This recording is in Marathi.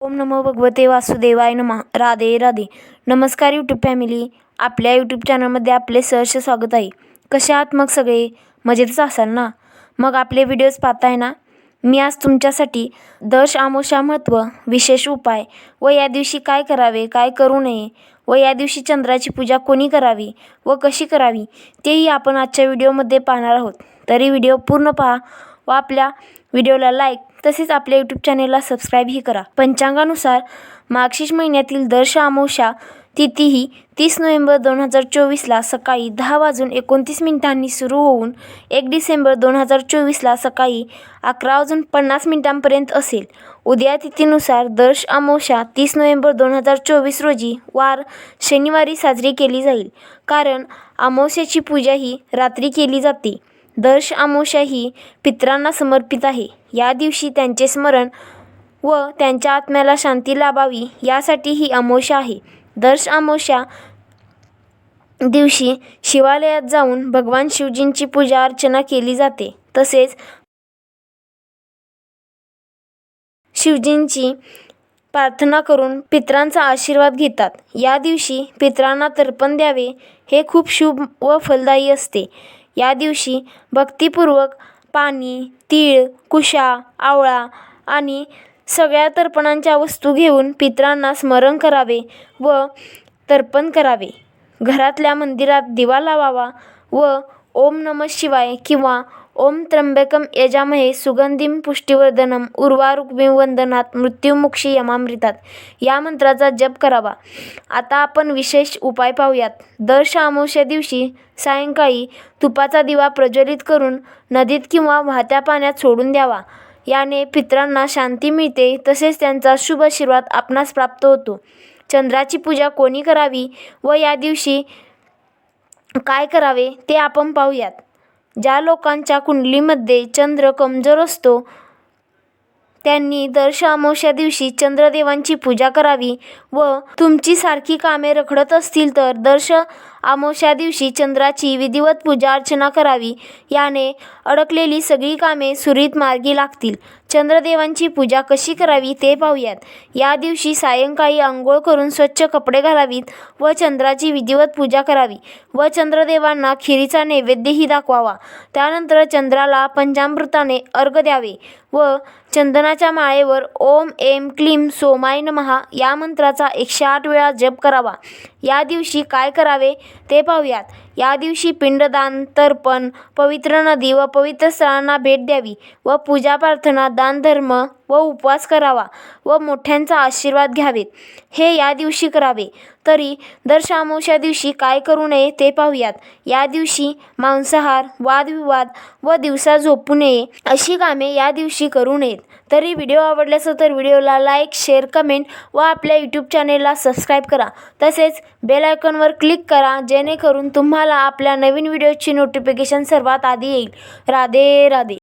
ओम नमो भगवते वासुदेवाय नम. राधे राधे. नमस्कार यूट्यूब फॅमिली आपल्या यूट्यूब चॅनलमध्ये आपले सहर्ष स्वागत आहे. कसे आहात मग सगळे? मजेतच असाल ना? मग आपले व्हिडिओज पाहताय ना? मी आज तुमच्यासाठी दश आमोशा महत्त्व विशेष उपाय व या दिवशी काय करावे काय करू नये व या दिवशी चंद्राची पूजा कोणी करावी व कशी करावी तेही आपण आजच्या व्हिडिओमध्ये पाहणार आहोत. तरी व्हिडिओ पूर्ण पहा व आपल्या व्हिडिओला लाईक तसेच आपल्या यूट्यूब चॅनेलला सबस्क्राईबही करा. पंचांगानुसार मागशीष महिन्यातील दर्श अमावस्या तिथीही तीस नोव्हेंबर दोन हजार चोवीसला सकाळी दहा वाजून एकोणतीस मिनिटांनी सुरू होऊन एक डिसेंबर दोन हजार चोवीसला सकाळी अकरा वाजून पन्नास मिनिटांपर्यंत असेल. उद्या तिथीनुसार दर्श अमावस्या तीस नोव्हेंबर दोन हजार चोवीस रोजी वार शनिवारी साजरी केली जाईल. कारण अमावस्याची पूजा ही रात्री केली जाते. दर्श अमावस्या ही पितरांना समर्पित आहे. या दिवशी त्यांचे स्मरण व त्यांच्या आत्म्याला शांती लाभावी यासाठी ही अमोशा आहे. दर्श आमोशा दिवशी शिवालयात जाऊन भगवान शिवजींची पूजा अर्चना केली जाते. तसेच शिवजींची प्रार्थना करून पितरांचा आशीर्वाद घेतात. या दिवशी पितरांना तर्पण द्यावे हे खूप शुभ व फलदायी असते. या दिवशी भक्तिपूर्वक पाणी तीळ कुशा आवळा आणि सगळ्या तर्पणांच्या वस्तू घेऊन पितरांना स्मरण करावे व तर्पण करावे. घरातल्या मंदिरात दिवा लावावा व ओम नम शिवाय किंवा ओम त्र्यंबकम यजामहे सुगंधीम पुष्टिवर्धनम उर्वारुक्मिम वंदनात मृत्युमुक्षी यमामृतात. या मंत्राचा जप करावा. आता आपण विशेष उपाय पाहूयात. दर अमावस्या दिवशी सायंकाळी तुपाचा दिवा प्रज्वलित करून नदीत किंवा वाहत्या पाण्यात सोडून द्यावा. याने पितरांना शांती मिळते तसेच त्यांचा शुभ आशीर्वाद आपणास प्राप्त होतो. चंद्राची पूजा कोणी करावी व या दिवशी काय करावे ते आपण पाहूयात. ज्या लोकांच्या कुंडलीमध्ये चंद्र कमजोर असतो त्यांनी दर्श अमावस्या दिवशी चंद्रदेवांची पूजा करावी व तुमची सारखी कामे रखडत असतील तर दर्श अमावस्या दिवशी चंद्राची विधिवत पूजा अर्चना करावी. याने अडकलेली सगळी कामे सुरीत मार्गी लागतील. चंद्रदेवांची पूजा कशी करावी ते पाहूयात. या दिवशी सायंकाळी आंघोळ करून स्वच्छ कपडे घालावीत व चंद्राची विधिवत पूजा करावी व चंद्रदेवांना खिरीचा नैवेद्यही दाखवावा. त्यानंतर चंद्राला पंचामृताने अर्घ द्यावे व चंदनाच्या माळेवर ओम एम क्लीम सोमाय नमहा या मंत्राचा एकशे आठ वेळा जप करावा. या दिवशी काय करावे? ते पाहूयात. या दिवशी पिंडदान तर्पण पवित्र नदी व पवित्र स्थळांना भेट द्यावी व पूजा प्रार्थना दानधर्म व उपवास करावा व मोठ्यांचा आशीर्वाद घ्यावेत. हे या दिवशी करावे. तरी दर शामोशा दिवशी काय करू नये ते पाहूयात. या दिवशी मांसाहार वादविवाद व दिवसा झोपू नये अशी कामे या दिवशी करू नयेत. तरी व्हिडिओ आवडल्यास तर व्हिडिओला लाईक शेअर कमेंट व आपल्या यूट्यूब चॅनेलला सबस्क्राईब करा. तसेच बेल आयकॉनवर क्लिक करा. जेणेकरून तुम्हाला आपल्या नवीन व्हिडिओची नोटिफिकेशन सर्वात आधी येईल. राधे राधे.